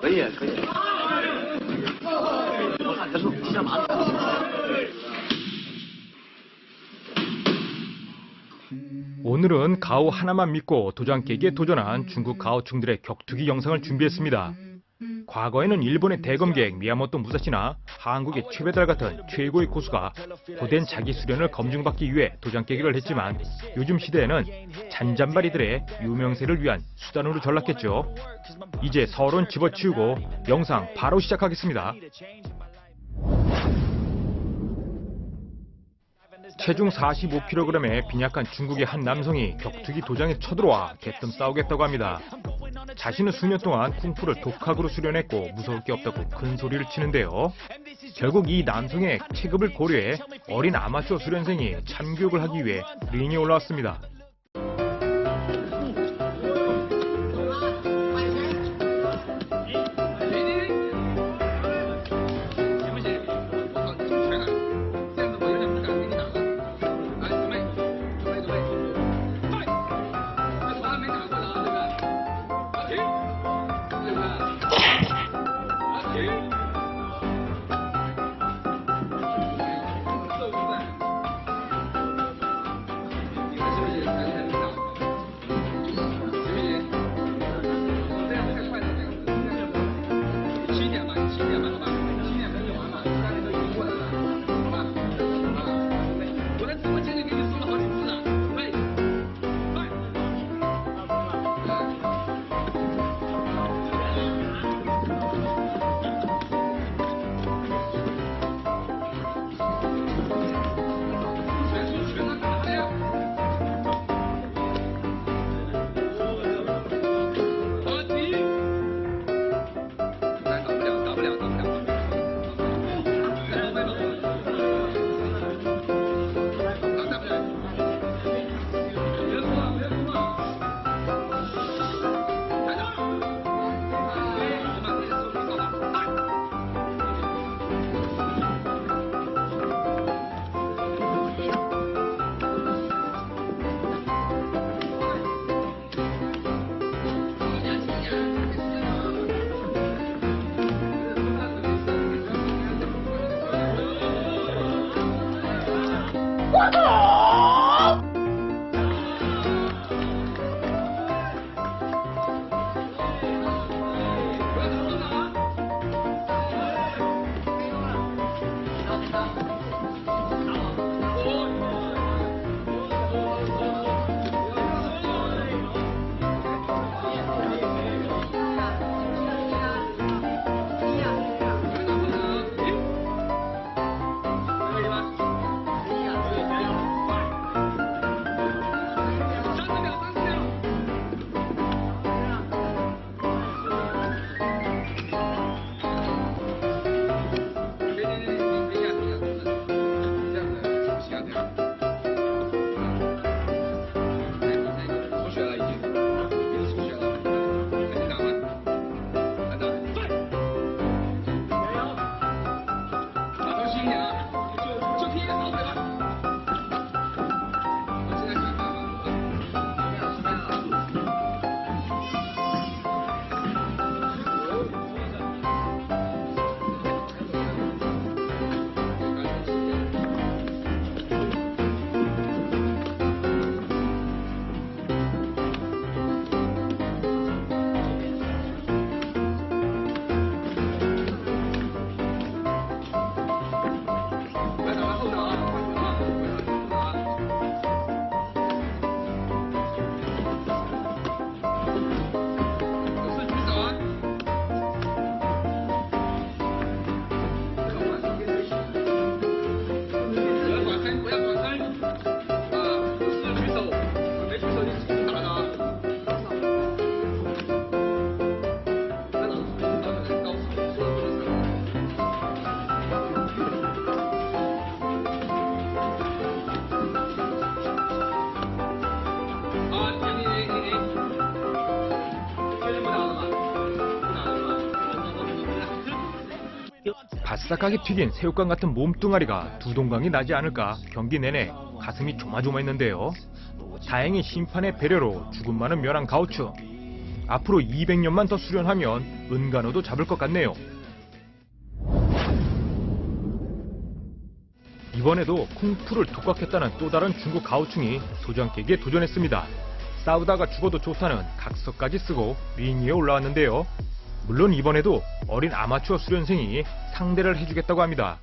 可以，可以。我看结束，骑上马了。 오늘은 가오 하나만 믿고 도장 깨기에 도전한 중국 가오충들의 격투기 영상을 준비했습니다. 과거에는 일본의 대검객 미야모토 무사시나 한국의 최배달 같은 최고의 고수가 고된 자기 수련을 검증받기 위해 도장 깨기를 했지만 요즘 시대에는 잔잔바리들의 유명세를 위한 수단으로 전락했죠. 이제 서론 집어치우고 영상 바로 시작하겠습니다. 체중 45kg의 빈약한 중국의 한 남성이 격투기 도장에 쳐들어와 대뜸 싸우겠다고 합니다. 자신은 수년 동안 쿵푸를 독학으로 수련했고 무서울 게 없다고 큰 소리를 치는데요. 결국 이 남성의 체급을 고려해 어린 아마추어 수련생이 참교육을 하기 위해 링에 올라왔습니다. 바싹하게 튀긴 새우깡 같은 몸뚱아리가 두 동강이 나지 않을까 경기 내내 가슴이 조마조마했는데요. 다행히 심판의 배려로 죽음만은 면한 가우추. 앞으로 200년만 더 수련하면 은간호도 잡을 것 같네요. 이번에도 쿵푸를 독학했다는 또 다른 중국 가오충이 도장깨기에 도전했습니다. 싸우다가 죽어도 좋다는 각서까지 쓰고 링 위에 올라왔는데요. 물론 이번에도 어린 아마추어 수련생이 상대를 해주겠다고 합니다.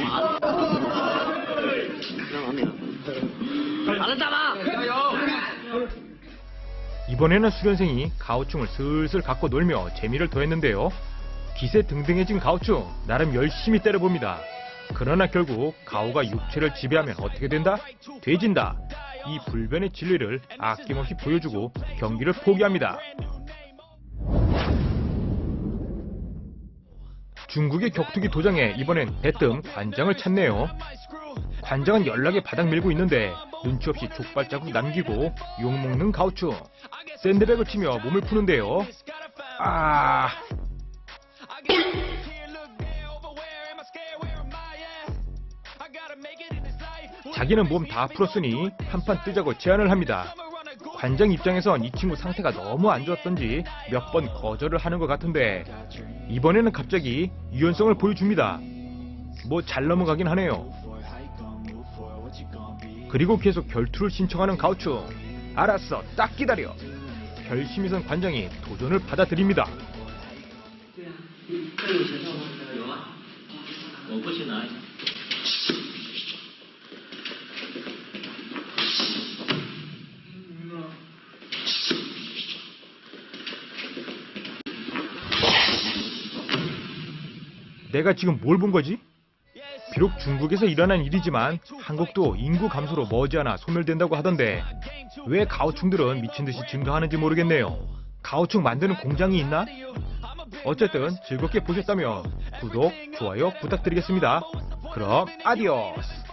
아, 이번에는 수련생이 가오충을 슬슬 갖고 놀며 재미를 더했는데요. 기세 등등해진 가오충 나름 열심히 때려봅니다. 그러나 결국 가오가 육체를 지배하면 어떻게 된다? 돼진다. 이 불변의 진리를 아낌없이 보여주고 경기를 포기합니다. 중국의 격투기 도장에 이번엔 대뜸 관장을 찾네요. 관장은 연락에 바닥 밀고 있는데 눈치 없이 족발자국 남기고 욕먹는 가우충. 샌드백을 치며 몸을 푸는데요. 아. 자기는 몸 다 풀었으니 한판 뜨자고 제안을 합니다 관장 입장에선 이 친구 상태가 너무 안 좋았던지 몇 번 거절을 하는 것 같은데 이번에는 갑자기 유연성을 보여줍니다 뭐 잘 넘어가긴 하네요 그리고 계속 결투를 신청하는 가우충. 알았어, 딱 기다려. 결심이 선 관장이 도전을 받아들입니다. 내가 지금 뭘 본 거지? 비록 중국에서 일어난 일이지만 한국도 인구 감소로 머지않아 소멸된다고 하던데 왜 가오충들은 미친 듯이 증가하는지 모르겠네요. 가오충 만드는 공장이 있나? 어쨌든 즐겁게 보셨다면 구독, 좋아요 부탁드리겠습니다. 그럼 아디오스!